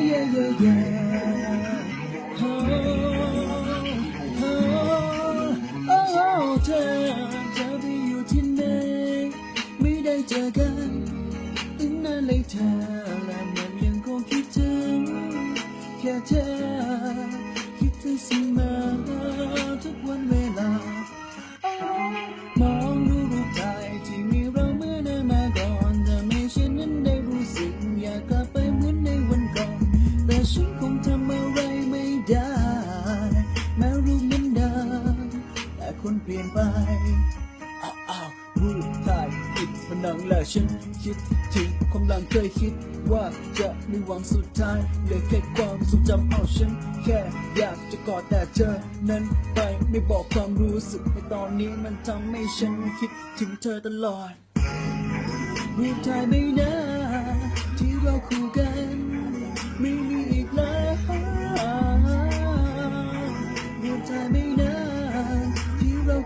yeah yeah yeah โอ้โอ้เธอเธอไปอยู่ที่ไหนไม่ได้เจอกันตั้งนานเลยเธอและมันยังคงคิดถึงแค่เธอคิดถึงเสม คนเปลี่ยนไปอ้าวอ้าวรูปถ่ายติดผนังและฉันคิดถึงความหลังเคยคิด ว่าจะมีหวังสุดท้ายเหลือแค่ความทรงจำเอาฉันแค่อยากจะกอดแต่เธอ นั้นไปไม่บอกความรู้สึกในตอนนี้มันทำให้ฉันคิดถึงเธอตลอดรูปถ่ายไม่นา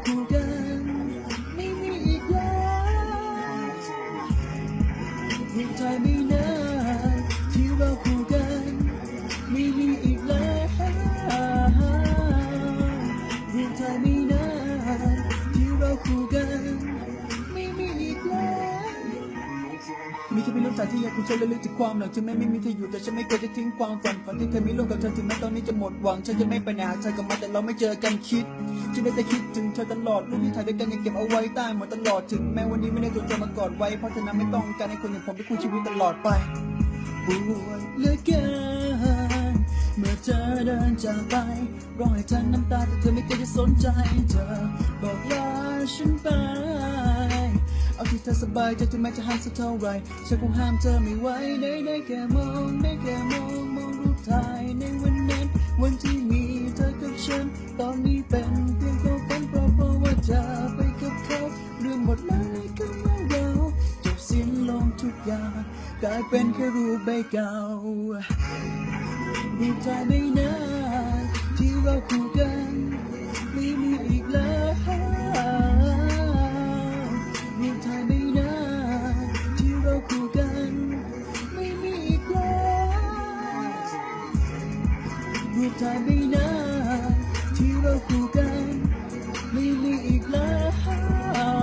คู่กันไม่มีอีกแล้วรูปถ่ายไม่นาายที่อยากคุณใช้และลึกถึงความหลังถึงแม้ไม่มีเธออยู่แต่ฉันไม่เคยจะทิ้งความฝันฝันที่เคยมีร่วมกับเธอถึงแม้ตอนนี้จะหมดหวังฉันจะไม่ไปไหนหาเธอกลับมาแต่เราไม่เจอกันคิดฉันได้แต่คิดถึงเธอตลอดรูปที่ถ่ายด้วยกันยังเก็บเอาไว้ใต้หมดตลอดถึงแม้วันนี้ไม่ได้ตัวเธอมากอดไว้เพราะฉะนั้นไม่ต้องการให้คนอย่างผมเป็นคู่ชีวิตตลอดไปปวดเหลือเกินเมื่อเธอเดินจากไปร้องให้ทั้งน้ำตาแต่เธอไม่เคยจะสนใจเธอบอกลาฉันไป เอาที่เธอสบายใจถึงแม้จะห้ามสักเท่าไรฉันคงห้ามเธอไม่ไหวได้ได้แค่มองได้แค่มองมองรูปถ่ายในวันนั้น วันที่มีเธอกับฉัน ตอนนี้เป็นเพียงความฝันเพราะเพราะว่าจะไปกับเขาเรื่องหมดแล้วในคำว่าเราจบสิ้นลงทุกอย่างกลายเป็นแค่รูปใบเก่ารูปถ่ายไม่นานที่เราคู่กันไม่มีอีกแล้ว ไม่นานที่เราคู่กันไม่มีอีกแล้ว